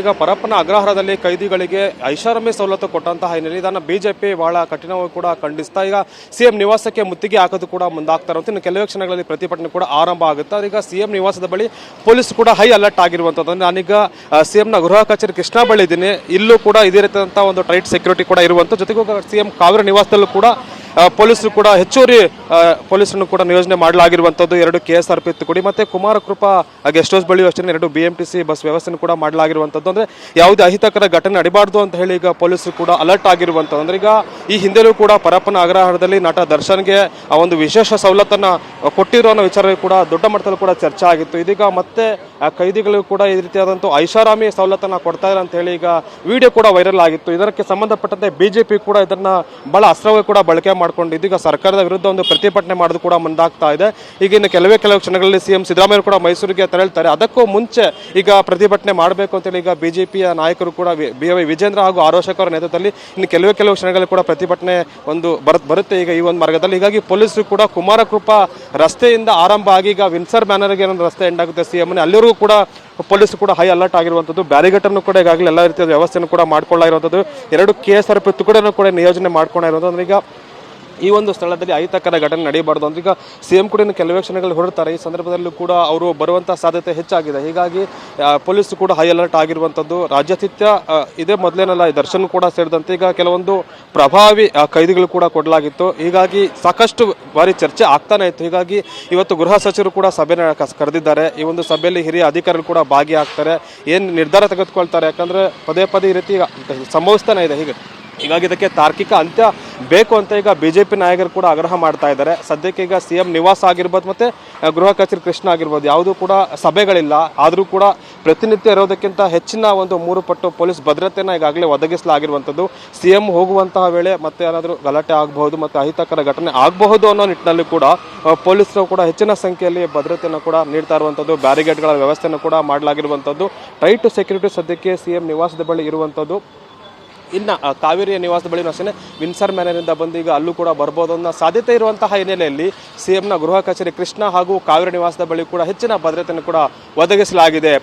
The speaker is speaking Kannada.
ಈಗ ಪರಪ್ಪನ ಅಗ್ರಹಾರದಲ್ಲಿ ಕೈದಿಗಳಿಗೆ ಐಷಾರಾಮಿ ಸವಲತ್ತು ಕೊಟ್ಟಂತಹ ಹಿನ್ನೆಲೆ ಇದನ್ನು ಬಿಜೆಪಿ ಬಹಳ ಕಠಿಣವಾಗಿ ಕೂಡ ಖಂಡಿಸ್ತಾ ಈಗ ಸಿಎಂ ನಿವಾಸಕ್ಕೆ ಮುತ್ತಿಗೆ ಹಾಕೋದು ಕೂಡ ಮುಂದಾಗ್ತಾರೆ ಅಂತ ಇನ್ನು ಕೆಲವೇ ಕ್ಷಣಗಳಲ್ಲಿ ಪ್ರತಿಭಟನೆ ಕೂಡ ಆರಂಭ ಆಗುತ್ತೆ. ಈಗ ಸಿಎಂ ನಿವಾಸದ ಬಳಿ ಪೊಲೀಸ್ ಕೂಡ ಹೈ ಅಲರ್ಟ್ ಆಗಿರುವಂಥದ್ದು ನಾನೀಗ ಸಿಎಂನ ಗೃಹ ಕಚೇರಿ ಕೃಷ್ಣ ಬಳಿ ಇದ್ದೀನಿ. ಇಲ್ಲೂ ಕೂಡ ಇದೇ ರೀತಿಯಾದಂಥ ಒಂದು ಟೈಟ್ ಸೆಕ್ಯೂರಿಟಿ ಕೂಡ ಇರುವಂಥ ಜೊತೆಗೆ ಸಿಎಂ ಕಾವೇರಿ ನಿವಾಸದಲ್ಲೂ ಕೂಡ ಪೊಲೀಸರು ಕೂಡ ಹೆಚ್ಚುವರಿ ಪೊಲೀಸರನ್ನು ಕೂಡ ನಿಯೋಜನೆ ಮಾಡಲಾಗಿರುವಂಥದ್ದು ಎರಡು ಕೆ ಎಸ್ ಆರ್ ಪಿ ಎತ್ತುಕೊಡಿ ಮತ್ತೆ ಕುಮಾರಕೃಪಾ ಗೆಸ್ಟ್ ಹೌಸ್ ಬಳಿಯೂ ಅಷ್ಟೇ ಎರಡು ಬಿ ಬಸ್ ವ್ಯವಸ್ಥೆಯನ್ನು ಕೂಡ ಮಾಡಲಾಗಿರುವಂಥದ್ದು ಅಂದ್ರೆ ಯಾವುದೇ ಅಹಿತಕರ ಘಟನೆ ನಡಿಬಾರ್ದು ಅಂತ ಹೇಳಿ ಈಗ ಪೊಲೀಸರು ಕೂಡ ಅಲರ್ಟ್ ಆಗಿರುವಂಥದ್ದು. ಅಂದ್ರೆ ಈಗ ಈ ಹಿಂದೆಲೂ ಕೂಡ ಪರಪ್ಪನ ಅಗ್ರಹಾರದಲ್ಲಿ ನಟ ದರ್ಶನ್ಗೆ ಆ ಒಂದು ವಿಶೇಷ ಸವಲತ್ತನ್ನು ಕೊಟ್ಟಿರೋ ಅನ್ನೋ ವಿಚಾರ ಕೂಡ ದೊಡ್ಡ ಮಟ್ಟದಲ್ಲಿ ಕೂಡ ಚರ್ಚೆ ಆಗಿತ್ತು. ಇದೀಗ ಮತ್ತೆ ಆ ಕೈದಿಗಳಿಗೂ ಕೂಡ ಈ ರೀತಿಯಾದಂಥ ಐಷಾರಾಮಿ ಸವಲತ್ತನ್ನು ಕೊಡ್ತಾ ಇಲ್ಲ ಅಂತ ಹೇಳಿ ಈಗ ವಿಡಿಯೋ ಕೂಡ ವೈರಲ್ ಆಗಿತ್ತು. ಇದಕ್ಕೆ ಸಂಬಂಧಪಟ್ಟಂತೆ ಬಿಜೆಪಿ ಕೂಡ ಇದನ್ನ ಬಹಳ ಅಸ್ತ್ರವಾಗಿ ಕೂಡ ಬಳಕೆ ಮಾಡಿಕೊಂಡು ಇದೀಗ ಸರ್ಕಾರದ ವಿರುದ್ಧ ಒಂದು ಪ್ರತಿಭಟನೆ ಮಾಡೋದು ಕೂಡ ಮುಂದಾಗ್ತಾ ಇದೆ. ಈಗ ಇನ್ನು ಕೆಲವೇ ಕೆಲವು ಕ್ಷಣಗಳಲ್ಲಿ ಸಿಎಂ ಸಿದ್ದರಾಮಯ್ಯ ಕೂಡ ಮೈಸೂರಿಗೆ ತೆರಳ್ತಾರೆ. ಅದಕ್ಕೂ ಮುಂಚೆ ಈಗ ಪ್ರತಿಭಟನೆ ಮಾಡಬೇಕು ಅಂತೇಳಿ ಈಗ ಬಿಜೆಪಿಯ ನಾಯಕರು ಕೂಡ ಬಿ ವೈ ವಿಜೇಂದ್ರ ಹಾಗೂ ಆರೋಶಕ್ ಅವರ ನೇತೃತ್ವದಲ್ಲಿ ಇನ್ನು ಕೆಲವೇ ಕೆಲವು ಕ್ಷಣಗಳಲ್ಲಿ ಕೂಡ ಪ್ರತಿಭಟನೆ ಒಂದು ಬರ್ ಬರುತ್ತೆ ಈಗ ಈ ಒಂದು ಮಾರ್ಗದಲ್ಲಿ. ಹೀಗಾಗಿ ಪೊಲೀಸರು ಕೂಡ ಕುಮಾರಕೃಪಾ ರಸ್ತೆಯಿಂದ ಆರಂಭ ಆಗಿ ಈಗ ವಿನ್ಸರ್ ಬ್ಯಾನರ್ಗೆ ರಸ್ತೆ ಎಂಡ್ ಆಗುತ್ತೆ ಸಿ ಎಂ ಅಲ್ಲಿವರೆಗೂ ಕೂಡ ಪೊಲೀಸ್ ಕೂಡ ಹೈ ಅಲರ್ಟ್ ಆಗಿರುವಂಥದ್ದು. ಬ್ಯಾರಿಗೇಟ್ ಅನ್ನು ಕೂಡ ಈಗಾಗಲೇ ಎಲ್ಲ ರೀತಿಯ ವ್ಯವಸ್ಥೆಯನ್ನು ಕೂಡ ಮಾಡ್ಕೊಳ್ಳಿರುವಂಥದ್ದು ಎರಡು ಕೆ ಎಸ್ ಆರ್ ಪಿ ತುಕಡನ್ನು ಕೂಡ ನಿಯೋಜನೆ ಮಾಡ್ಕೊಂಡಿರುವಂಥದ್ದು. ಈಗ ಈ ಒಂದು ಸ್ಥಳದಲ್ಲಿ ಅಹಿತಕರ ಘಟನೆ ನಡೆಯಬಾರ್ದು. ಅಂತ ಈಗ ಸಿಎಂ ಕೂಡ ಕೆಲವೇ ಕ್ಷಣಗಳು ಹೊರಡ್ತಾರೆ. ಈ ಸಂದರ್ಭದಲ್ಲೂ ಕೂಡ ಅವರು ಬರುವಂಥ ಸಾಧ್ಯತೆ ಹೆಚ್ಚಾಗಿದೆ. ಹೀಗಾಗಿ ಪೊಲೀಸ್ ಕೂಡ ಹೈ ಅಲರ್ಟ್ ಆಗಿರುವಂಥದ್ದು ರಾಜ್ಯಾತಿಥ್ಯ ಇದೇ ಮೊದಲೇನಲ್ಲ ದರ್ಶನ್ ಕೂಡ ಸೇರಿದಂತೆ ಈಗ ಕೆಲವೊಂದು ಪ್ರಭಾವಿ ಕೈದಿಗಳು ಕೂಡ ಕೊಡಲಾಗಿತ್ತು. ಹೀಗಾಗಿ ಸಾಕಷ್ಟು ಬಾರಿ ಚರ್ಚೆ ಆಗ್ತಾನೆ ಇತ್ತು. ಹೀಗಾಗಿ ಇವತ್ತು ಗೃಹ ಸಚಿವರು ಕೂಡ ಸಭೆ ಕರೆದಿದ್ದಾರೆ. ಈ ಒಂದು ಸಭೆಯಲ್ಲಿ ಹಿರಿಯ ಅಧಿಕಾರಿಗಳು ಕೂಡ ಭಾಗಿಯಾಗ್ತಾರೆ. ಏನು ನಿರ್ಧಾರ ತೆಗೆದುಕೊಳ್ತಾರೆ? ಯಾಕಂದರೆ ಪದೇ ಪದೇ ಈ ರೀತಿ ಸಂಭವಿಸ್ತಾನೆ ಇದೆ. ಹೀಗೆ. ಹೀಗಾಗಿ ಇದಕ್ಕೆ ತಾರ್ಕಿಕ ಅಂತ್ಯ ಬೇಕು ಅಂತ ಈಗ ಬಿ ಜೆ ಪಿ ನಾಯಕರು ಕೂಡ ಆಗ್ರಹ ಮಾಡ್ತಾ ಇದ್ದಾರೆ. ಸದ್ಯಕ್ಕೆ ಈಗ ಸಿ ಎಂ ನಿವಾಸ ಆಗಿರ್ಬೋದು ಮತ್ತು ಗೃಹ ಕಚೇರಿ ಕೃಷ್ಣ ಆಗಿರ್ಬೋದು, ಯಾವುದೂ ಕೂಡ ಸಭೆಗಳಿಲ್ಲ. ಆದರೂ ಕೂಡ ಪ್ರತಿನಿತ್ಯ ಇರೋದಕ್ಕಿಂತ ಹೆಚ್ಚಿನ ಒಂದು ಮೂರು ಪಟ್ಟು ಪೊಲೀಸ್ ಭದ್ರತೆಯನ್ನು ಈಗಾಗಲೇ ಒದಗಿಸಲಾಗಿರುವಂಥದ್ದು. ಸಿಎಂ ಹೋಗುವಂತಹ ವೇಳೆ ಮತ್ತೆ ಏನಾದರೂ ಗಲಾಟೆ ಆಗಬಹುದು ಮತ್ತು ಅಹಿತಕರ ಘಟನೆ ಆಗಬಹುದು ಅನ್ನೋ ನಿಟ್ಟಿನಲ್ಲಿ ಕೂಡ ಪೊಲೀಸರು ಕೂಡ ಹೆಚ್ಚಿನ ಸಂಖ್ಯೆಯಲ್ಲಿ ಭದ್ರತೆಯನ್ನು ಕೂಡ ನೀಡ್ತಾ ಇರುವಂಥದ್ದು. ಬ್ಯಾರಿಗೇಡ್ಗಳ ವ್ಯವಸ್ಥೆಯನ್ನು ಕೂಡ ಮಾಡಲಾಗಿರುವಂಥದ್ದು. ಟೈಟ್ ಸೆಕ್ಯೂರಿಟಿ ಸದ್ಯಕ್ಕೆ ಸಿಎಂ ನಿವಾಸದ ಬಳಿ ಇರುವಂಥದ್ದು. ಇನ್ನು ಕಾವೇರಿಯ ನಿವಾಸದ ಬಳಿ ಅಷ್ಟೇ ವಿನ್ಸರ್ ಮ್ಯಾನರಿಂದ ಬಂದು ಈಗ ಅಲ್ಲೂ ಕೂಡ ಬರ್ಬೋದು ಅನ್ನೋ ಸಾಧ್ಯತೆ ಇರುವಂತಹ ಹಿನ್ನೆಲೆಯಲ್ಲಿ ಸಿಎಂನ ಗೃಹ ಕಚೇರಿ ಕೃಷ್ಣ ಹಾಗೂ ಕಾವೇರಿ ನಿವಾಸದ ಬಳಿ ಕೂಡ ಹೆಚ್ಚಿನ ಭದ್ರತೆಯನ್ನು ಕೂಡ ಒದಗಿಸಲಾಗಿದೆ.